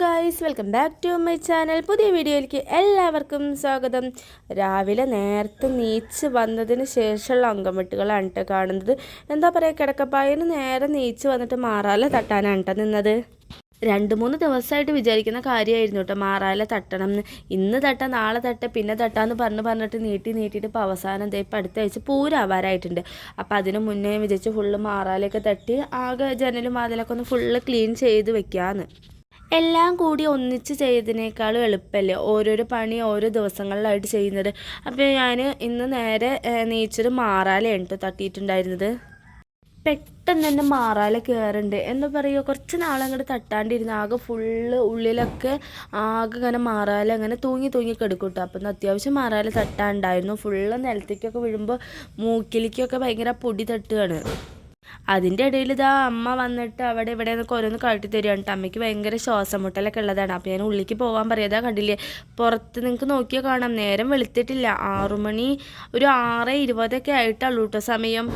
Guys welcome back to my channel പുതിയ വീഡിയോയിലേക്ക് എല്ലാവർക്കും സ്വാഗതം. രാവിലെ നേരത്തെ നീച്ച് വന്നതിന് ശേഷമുള്ള അങ്കംവെട്ടുകളാണ് കേട്ടോ കാണുന്നത്. എന്താ പറയുക കിടക്കപ്പായന് നേരെ നീച്ച് വന്നിട്ട് മാറാല തട്ടാനാണ് കേട്ടോ നിന്നത്? രണ്ട് മൂന്ന് ദിവസമായിട്ട് വിചാരിക്കുന്ന കാര്യമായിരുന്നു കേട്ടോ മാറാല തട്ടണം എന്ന്. ഇന്ന് തട്ട നാളെ തട്ട പിന്നെ തട്ടാന്ന് പറഞ്ഞ് പറഞ്ഞിട്ട് നീട്ടി നീട്ടിയിട്ട് ഇപ്പോൾ അവസാനം ദേ ഇപ്പം അടുത്ത ആഴ്ച പൂരാവാറായിട്ടുണ്ട്. അപ്പോൾ അതിന് മുന്നേ വിചാരിച്ച് ഫുള്ള് മാറാലയൊക്കെ തട്ടി ആകെ ജനലും വാതിലൊക്കെ ഒന്ന് ഫുള്ള് ക്ലീൻ ചെയ്ത് വെക്കാമെന്ന് എല്ലാം കൂടി ഒന്നിച്ച് ചെയ്തതിനേക്കാളും എളുപ്പമല്ലേ ഓരോരോ പണി ഓരോ ദിവസങ്ങളിലായിട്ട് ചെയ്യുന്നത്. അപ്പോൾ ഞാൻ ഇന്ന് നേരെ നീച്ചൊരു മാറാലയാണ് കേട്ടോ തട്ടിയിട്ടുണ്ടായിരുന്നത്. പെട്ടെന്ന് തന്നെ മാറാല കയറുണ്ട് എന്താ പറയുക കുറച്ച് നാളങ്ങോട്ട് തട്ടാണ്ടിരുന്ന് ആകെ ഫുള്ള് ഉള്ളിലൊക്കെ ആകെ ഇങ്ങനെ മാറാല അങ്ങനെ തൂങ്ങി തൂങ്ങി കെടുക്കൂട്ടോ. കേട്ടോ അപ്പം അത്യാവശ്യം മാറാല തട്ടാണ്ടായിരുന്നു. ഫുള്ള് നിലത്തേക്കൊക്കെ വീഴുമ്പോൾ മൂക്കിലേക്കൊക്കെ ഭയങ്കര പൊടി തട്ടുകയാണ് അതിന്റെ ഇടയിൽ ഇതാ അമ്മ വന്നിട്ട് അവിടെ ഇവിടെ നിന്നൊക്കെ ഓരോന്ന് കാട്ടി തരികയാണ് അമ്മയ്ക്ക് ഭയങ്കര ശ്വാസം മുട്ടലൊക്കെ ഉള്ളതാണ്. അപ്പോൾ ഞാൻ ഉള്ളിലേക്ക് പോകാൻ പറയാതാ കണ്ടില്ലേ? പുറത്ത് നിങ്ങൾക്ക് നോക്കിയാൽ കാണാം. നേരം വെളുത്തിട്ടില്ല. ആറുമണി ഒരു ആറ് ഇരുപതൊക്കെ ആയിട്ടുള്ളൂ കേട്ടോ സമയം.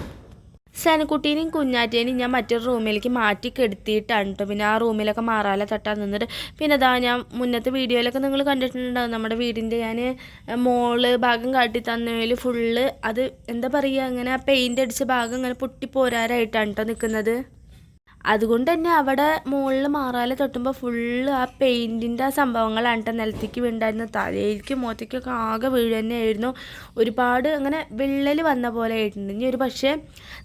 സനക്കുട്ടീനെയും കുഞ്ഞാറ്റേനെയും ഞാൻ മറ്റൊരു റൂമിലേക്ക് മാറ്റി കെടുത്തിയിട്ടാണ് കേട്ടോ പിന്നെ ആ റൂമിലൊക്കെ മാറാല തട്ടാൻ നിന്നിട്ട്. പിന്നെ അതാ ഞാൻ മുന്നത്തെ വീഡിയോയിലൊക്കെ നിങ്ങൾ കണ്ടിട്ടുണ്ടാവും. നമ്മുടെ വീടിന്റെ ഞാൻ മോൾ ഭാഗം കാട്ടി തന്നതിൽ ഫുള്ള് അത് എന്താ പറയുക അങ്ങനെ പെയിന്റ് അടിച്ച ഭാഗം ഇങ്ങനെ പൊട്ടിപ്പോരാറായിട്ടാണ് കേട്ടോ നിൽക്കുന്നത്. അതുകൊണ്ട് തന്നെ അവിടെ മുകളിൽ മാറാല തൊട്ടുമ്പോൾ ഫുള്ള് ആ പെയിന്റിന്റെ ആ സംഭവങ്ങളാണ് കേട്ടോ നിലത്തേക്ക് വീണ്ടായിരുന്നു തലയിലേക്ക് മുഖത്തേക്കൊക്കെ ആകെ വീഴ് തന്നെയായിരുന്നു ഒരുപാട് അങ്ങനെ വിള്ളൽ വന്ന പോലെ ആയിട്ടുണ്ട്. ഇനി ഒരു പക്ഷേ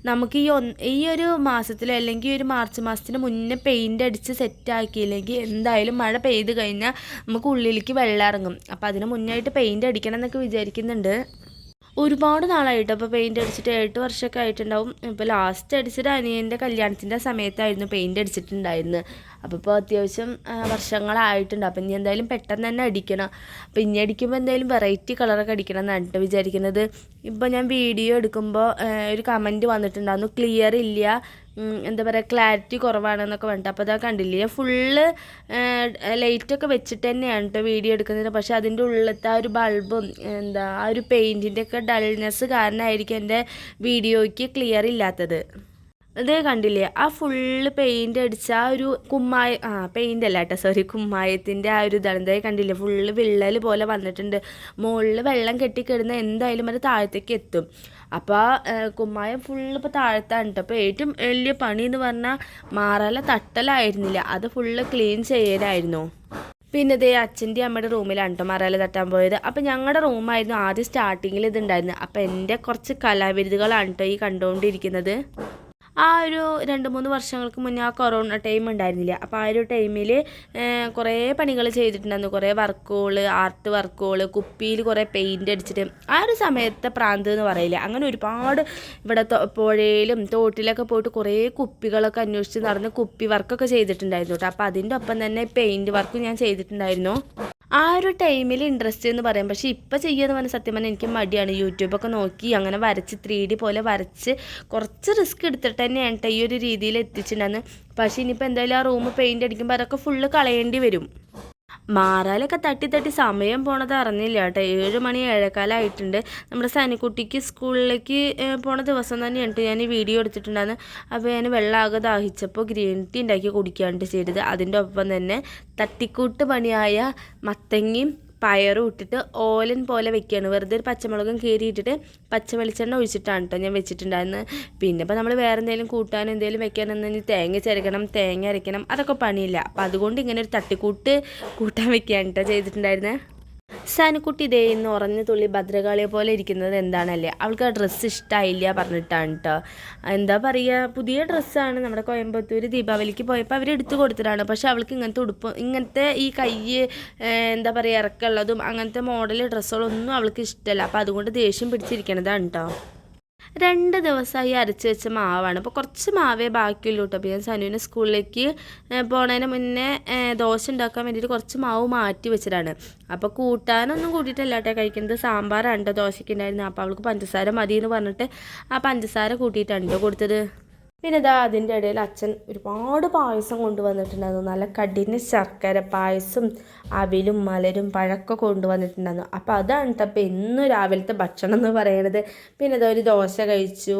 നമുക്ക് ഈ ഒന്ന് ഈ ഒരു മാസത്തിൽ അല്ലെങ്കിൽ ഒരു മാർച്ച് മാസത്തിന് മുന്നേ പെയിന്റ് അടിച്ച് സെറ്റാക്കിയില്ലെങ്കിൽ എന്തായാലും മഴ പെയ്ത് കഴിഞ്ഞാൽ നമുക്ക് ഉള്ളിലേക്ക് വെള്ളം ഇറങ്ങും. അപ്പോൾ അതിന് മുന്നായിട്ട് പെയിന്റ് അടിക്കണം എന്നൊക്കെ വിചാരിക്കുന്നുണ്ട്. ഒരുപാട് നാളായിട്ട്. അപ്പോൾ പെയിന്റ് അടിച്ചിട്ട് എട്ട് വർഷമൊക്കെ ആയിട്ടുണ്ടാവും. ഇപ്പോൾ ലാസ്റ്റ് അടിച്ചിട്ട് അനിയന്റെ കല്യാണത്തിന്റെ സമയത്തായിരുന്നു പെയിന്റ് അടിച്ചിട്ടുണ്ടായിരുന്നത് അപ്പോൾ ഇപ്പോൾ അത്യാവശ്യം വർഷങ്ങളായിട്ടുണ്ട്. അപ്പോൾ ഇനി എന്തായാലും പെട്ടെന്ന് തന്നെ അടിക്കണം. അപ്പോൾ ഇനി അടിക്കുമ്പോൾ എന്തായാലും വെറൈറ്റി കളറൊക്കെ അടിക്കണം എന്നാണ് വിചാരിക്കുന്നത്. ഇപ്പോൾ ഞാൻ വീഡിയോ എടുക്കുമ്പോൾ ഒരു കമന്റ് വന്നിട്ടുണ്ടായിരുന്നു. ക്ലിയർ ഇല്ല. എന്താ പറയുക ക്ലാരിറ്റി കുറവാണെന്നൊക്കെ പറഞ്ഞിട്ട്. അപ്പോൾ അതാ കണ്ടില്ലേ ഫുള്ള് ലൈറ്റൊക്കെ വെച്ചിട്ട് തന്നെയാണ് കേട്ടോ വീഡിയോ എടുക്കുന്നത്. പക്ഷേ അതിന്റെ ഉള്ളിലത്തെ ആ ഒരു ബൾബും എന്താ ആ ഒരു പെയിന്റിന്റെ ഒക്കെ ഡൾനെസ് കാരണമായിരിക്കും എന്റെ വീഡിയോയ്ക്ക് ക്ലിയർ ഇല്ലാത്തത്. അതേ കണ്ടില്ലേ? ആ ഫുള്ള് പെയിന്റ് അടിച്ച ആ ഒരു കുമ്മായ ആ പെയിന്റ് അല്ല കേട്ടോ സോറി കുമ്മായത്തിന്റെ ആ ഒരു ഇതാണ്. കണ്ടില്ലേ? ഫുള്ള് വിള്ളൽ പോലെ വന്നിട്ടുണ്ട്. മുകളിൽ വെള്ളം കെട്ടിക്കിടുന്ന എന്തായാലും അത് താഴത്തേക്ക് എത്തും. അപ്പോൾ കുമ്മായം ഫുള്ള് ഇപ്പോൾ താഴത്താണ് കേട്ടോ അപ്പോൾ ഏറ്റവും വലിയ പണി എന്ന് പറഞ്ഞാൽ മാറല തട്ടലായിരുന്നില്ല. അത് ഫുള്ള് ക്ലീൻ ചെയ്യലായിരുന്നു പിന്നെ ഇതേ അച്ഛന്റെ അമ്മയുടെ റൂമിലാണ് കേട്ടോ മറയിൽ തട്ടാൻ പോയത്. അപ്പോൾ ഞങ്ങളുടെ റൂമായിരുന്നു ആദ്യം സ്റ്റാർട്ടിങ്ങിൽ ഇതുണ്ടായിരുന്നത് അപ്പോൾ എന്റെ കുറച്ച് കലാവിരുതുകളാണ് കേട്ടോ ഈ കണ്ടുകൊണ്ടിരിക്കുന്നത് ആ ഒരു രണ്ട് മൂന്ന് വർഷങ്ങൾക്ക് മുന്നേ ആ കൊറോണ ടൈം ഉണ്ടായിരുന്നില്ല. അപ്പോൾ ആ ഒരു ടൈമിൽ കുറേ പണികൾ ചെയ്തിട്ടുണ്ടായിരുന്നു. കുറേ വർക്കുകൾ ആർട്ട് വർക്കുകൾ കുപ്പിയിൽ കുറേ പെയിന്റ് അടിച്ചിട്ട്. ആ ഒരു സമയത്തെ പ്രാന്ത് എന്ന് പറയില്ല. അങ്ങനെ ഒരുപാട് ഇവിടെ പുഴയിലും തോട്ടിലൊക്കെ പോയിട്ട് കുറേ കുപ്പികളൊക്കെ അന്വേഷിച്ച് നടന്ന് കുപ്പി വർക്കൊക്കെ ചെയ്തിട്ടുണ്ടായിരുന്നു കേട്ടോ. അപ്പോൾ അതിന്റെ ഒപ്പം തന്നെ പെയിന്റ് വർക്കും ഞാൻ ചെയ്തിട്ടുണ്ടായിരുന്നു. ആ ഒരു ടൈമിൽ ഇൻട്രസ്റ്റ് എന്ന് പറയാം. പക്ഷേ ഇപ്പം ചെയ്യുമെന്ന് പറഞ്ഞാൽ സത്യം പറഞ്ഞാൽ എനിക്ക് മടിയാണ്. യൂട്യൂബൊക്കെ നോക്കി അങ്ങനെ വരച്ച് ത്രീ ഡി പോലെ വരച്ച് കുറച്ച് റിസ്ക് എടുത്തിട്ട് തന്നെയാണ് ഈ ഒരു രീതിയിൽ എത്തിച്ചിട്ടുണ്ടെന്ന് പക്ഷേ ഇനിയിപ്പോൾ എന്തായാലും ആ റൂം പെയിന്റ് അടിക്കുമ്പോൾ അതൊക്കെ ഫുള്ള് കളയേണ്ടി വരും. മാറാലൊക്കെ തട്ടി തട്ടി സമയം പോണത് അറിഞ്ഞില്ല കേട്ടോ. ഏഴ് മണി ഏഴേക്കാലായിട്ടുണ്ട് നമ്മുടെ സനിക്കുട്ടിക്ക് സ്കൂളിലേക്ക് പോണ ദിവസം തന്നെയാണ് ഞാൻ വീഡിയോ എടുത്തിട്ടുണ്ടായിരുന്നു. അപ്പോൾ ഞാൻ വെള്ളമാകെ ദാഹിച്ചപ്പോൾ ഗ്രീൻ ടീ ഉണ്ടാക്കി കുടിക്കാണ്ട് ചെയ്തത്. അതിന്റെ ഒപ്പം തന്നെ തട്ടിക്കൂട്ട് പണിയായ മത്തങ്ങയും പയറും ഇട്ടിട്ട് ഓലൻ പോലെ വെക്കുകയാണ് വെറുതെ ഒരു പച്ചമുളകും കീറിയിട്ടിട്ട് പച്ച വെളിച്ചെണ്ണ ഒഴിച്ചിട്ടാണ് കേട്ടോ ഞാൻ വെച്ചിട്ടുണ്ടായിരുന്നത് പിന്നെ ഇപ്പോൾ നമ്മൾ വേറെ എന്തെങ്കിലും കൂട്ടാൻ എന്തെങ്കിലും വെക്കാനെന്ന് തേങ്ങ ചേർക്കണം തേങ്ങ അരയ്ക്കണം അതൊക്കെ പണിയില്ല. അപ്പോൾ അതുകൊണ്ട് ഇങ്ങനെ ഒരു തട്ടിക്കൂട്ട് കൂട്ടാൻ വെക്കുകയാണ് കേട്ടോ ചെയ്തിട്ടുണ്ടായിരുന്നത് സാനുക്കുട്ടി ഇതേ ഇന്ന് ഉറഞ്ഞ തുള്ളി ഭദ്രകാളിയെ പോലെ ഇരിക്കുന്നത് എന്താണല്ലേ? അവൾക്ക് ആ ഡ്രസ്സ് ഇഷ്ടമായില്ല പറഞ്ഞിട്ടാണ് കേട്ടോ എന്താ പറയുക പുതിയ ഡ്രസ്സാണ് നമ്മുടെ കോയമ്പത്തൂർ ദീപാവലിക്ക് പോയപ്പോൾ അവർ എടുത്തു കൊടുത്തിട്ടാണ് പക്ഷെ അവൾക്ക് ഇങ്ങനത്തെ ഉടുപ്പ് ഇങ്ങനത്തെ ഈ കൈ എന്താ പറയുക ഇറക്കമുള്ളതും അങ്ങനത്തെ മോഡൽ ഡ്രസ്സുകളൊന്നും അവൾക്ക് ഇഷ്ടമല്ല. അപ്പോൾ അതുകൊണ്ട് ദേഷ്യം പിടിച്ചിരിക്കണതാണ് കേട്ടോ രണ്ട് ദിവസമായി അരച്ച് വെച്ച മാവാണ്. അപ്പോൾ കുറച്ച് മാവേ ബാക്കിയുള്ളൂ കേട്ടോ അപ്പോൾ ഞാൻ സനുവിനെ സ്കൂളിലേക്ക് പോണതിന് മുന്നേ ദോശ ഉണ്ടാക്കാൻ വേണ്ടിയിട്ട് കുറച്ച് മാവ് മാറ്റി വെച്ചതാണ്. അപ്പോൾ കൂട്ടാനൊന്നും കൂട്ടിയിട്ടല്ല കേട്ടോ കഴിക്കുന്നത്. സാമ്പാറാണ് കേട്ടോ ദോശയ്ക്ക് ഉണ്ടായിരുന്നത് അപ്പോൾ അവൾക്ക് പഞ്ചസാര മതി എന്ന് പറഞ്ഞിട്ട് ആ പഞ്ചസാര കൂട്ടിയിട്ടുണ്ടോ കൊടുത്തത്. പിന്നെ ഇതാ അതിന്റെ ഇടയിൽ അച്ഛൻ ഒരുപാട് പായസം കൊണ്ടുവന്നിട്ടുണ്ടായിരുന്നു. നല്ല കഠിന ശർക്കര പായസം അവിലും മലരും പഴക്കം കൊണ്ടുവന്നിട്ടുണ്ടായിരുന്നു. അപ്പോൾ അതാണ് കേട്ടോ അപ്പോൾ രാവിലത്തെ ഭക്ഷണം എന്ന് പറയണത്. പിന്നെ ഇതാ ഒരു ദോശ കഴിച്ചു.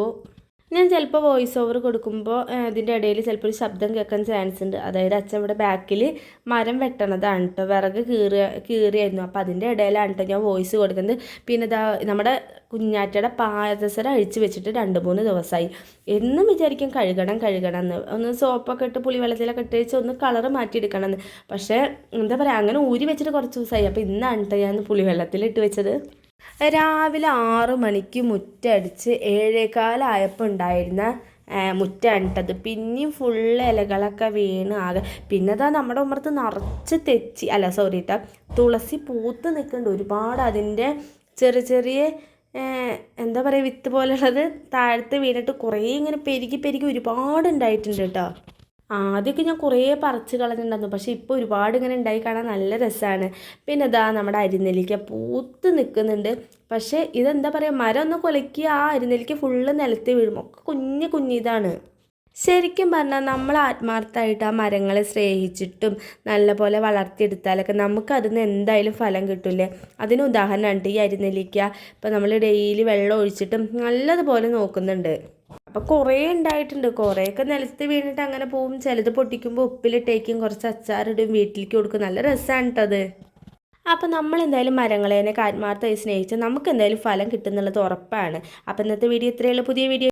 ഞാൻ ചിലപ്പോൾ വോയിസ് ഓവർ കൊടുക്കുമ്പോൾ ഇതിന്റെ ഇടയിൽ ചിലപ്പോൾ ഒരു ശബ്ദം കേൾക്കാൻ ചാൻസ് ഉണ്ട്. അതായത് അച്ഛൻ ഇവിടെ ബാക്കിൽ മരം വെട്ടണതാണ് കേട്ടോ വിറക് കീറുക കീറിയായിരുന്നു. അപ്പോൾ അതിന്റെ ഇടയിലാണ് കേട്ടോ ഞാൻ വോയിസ് കൊടുക്കുന്നത്. പിന്നെ ഇതാ നമ്മുടെ കുഞ്ഞാറ്റയുടെ പാദസരം അഴിച്ചു വെച്ചിട്ട് രണ്ട് മൂന്ന് ദിവസമായി എന്നും വിചാരിക്കും കഴുകണം കഴുകണം എന്ന് ഒന്ന് സോപ്പൊക്കെ ഇട്ട് പുളിവെള്ളത്തിലൊക്കെ ഇട്ട് വെച്ച് ഒന്ന് കളറ് മാറ്റിയെടുക്കണം എന്ന് പക്ഷേ എന്താ പറയുക അങ്ങനെ ഊരി വെച്ചിട്ട് കുറച്ച് ദിവസമായി അപ്പോൾ ഇന്നാണ് കേട്ടോ ഞാൻ പുളിവെള്ളത്തിലിട്ട് വെച്ചത്. രാവിലെ ആറു മണിക്ക് മുറ്റടിച്ച് ഏഴേകാലായപ്പോൾ ഉണ്ടായിരുന്ന മുറ്റാണിട്ടത്. പിന്നെയും ഫുള്ള് ഇലകളൊക്കെ വീണ് ആകെ. പിന്നെ അതാ നമ്മുടെ ഉമ്മറത്ത് നിറച്ച് തെച്ചി അല്ല സോറി കേട്ടോ തുളസി പൂത്ത് നിൽക്കുന്നുണ്ട് ഒരുപാട് അതിന്റെ ചെറിയ ചെറിയ എന്താ പറയുക വിത്ത് പോലുള്ളത് താഴത്ത് വീണിട്ട് കുറേ ഇങ്ങനെ പെരുകി പെരുകി ഒരുപാട് ഉണ്ടായിട്ടുണ്ട് കേട്ടോ ആദ്യമൊക്കെ ഞാൻ കുറേ പറിച്ച് കളഞ്ഞിട്ടുണ്ടായിരുന്നു. പക്ഷേ ഇപ്പോൾ ഒരുപാട് ഇങ്ങനെ ഉണ്ടായി കാണാൻ നല്ല രസമാണ്. പിന്നെ ഇതാ നമ്മുടെ അരിനെല്ലിക്ക പൂത്ത് നിൽക്കുന്നുണ്ട്. പക്ഷേ ഇതെന്താ പറയുക മരം ഒന്ന് കുലക്കി ആ അരിനെല്ലിക്ക ഫുള്ള് നിലത്ത് വീഴും. ഒക്കെ കുഞ്ഞു കുഞ്ഞിതാണ്. ശരിക്കും പറഞ്ഞാൽ നമ്മൾ ആത്മാർത്ഥമായിട്ട് ആ മരങ്ങളെ സ്നേഹിച്ചിട്ടും നല്ലപോലെ വളർത്തിയെടുത്താലൊക്കെ നമുക്ക് അതിൽ നിന്ന് എന്തായാലും ഫലം കിട്ടില്ലേ? അതിന് ഉദാഹരണമുണ്ട് ഈ അരിനെല്ലിക്ക. ഇപ്പോൾ നമ്മൾ ഡെയിലി വെള്ളം ഒഴിച്ചിട്ടും നല്ലതുപോലെ നോക്കുന്നുണ്ട്. അപ്പോൾ കുറേ ഉണ്ടായിട്ടുണ്ട് കുറേയൊക്കെ നിലത്ത് വീണിട്ട് അങ്ങനെ പോവും. ചിലത് പൊട്ടിക്കുമ്പോൾ ഉപ്പിലിട്ടേക്കും കുറച്ച് അച്ചാറിടും വീട്ടിലേക്ക് കൊടുക്കും. നല്ല രസമാണ് കേട്ടത് അപ്പോൾ നമ്മൾ എന്തായാലും മരങ്ങളെ ആത്മാർത്ഥമായി സ്നേഹിച്ച് നമുക്ക് എന്തായാലും ഫലം കിട്ടുന്നുള്ളത് ഉറപ്പാണ്. അപ്പോൾ ഇന്നത്തെ വീഡിയോ ഇത്രയുള്ള പുതിയ വീഡിയോ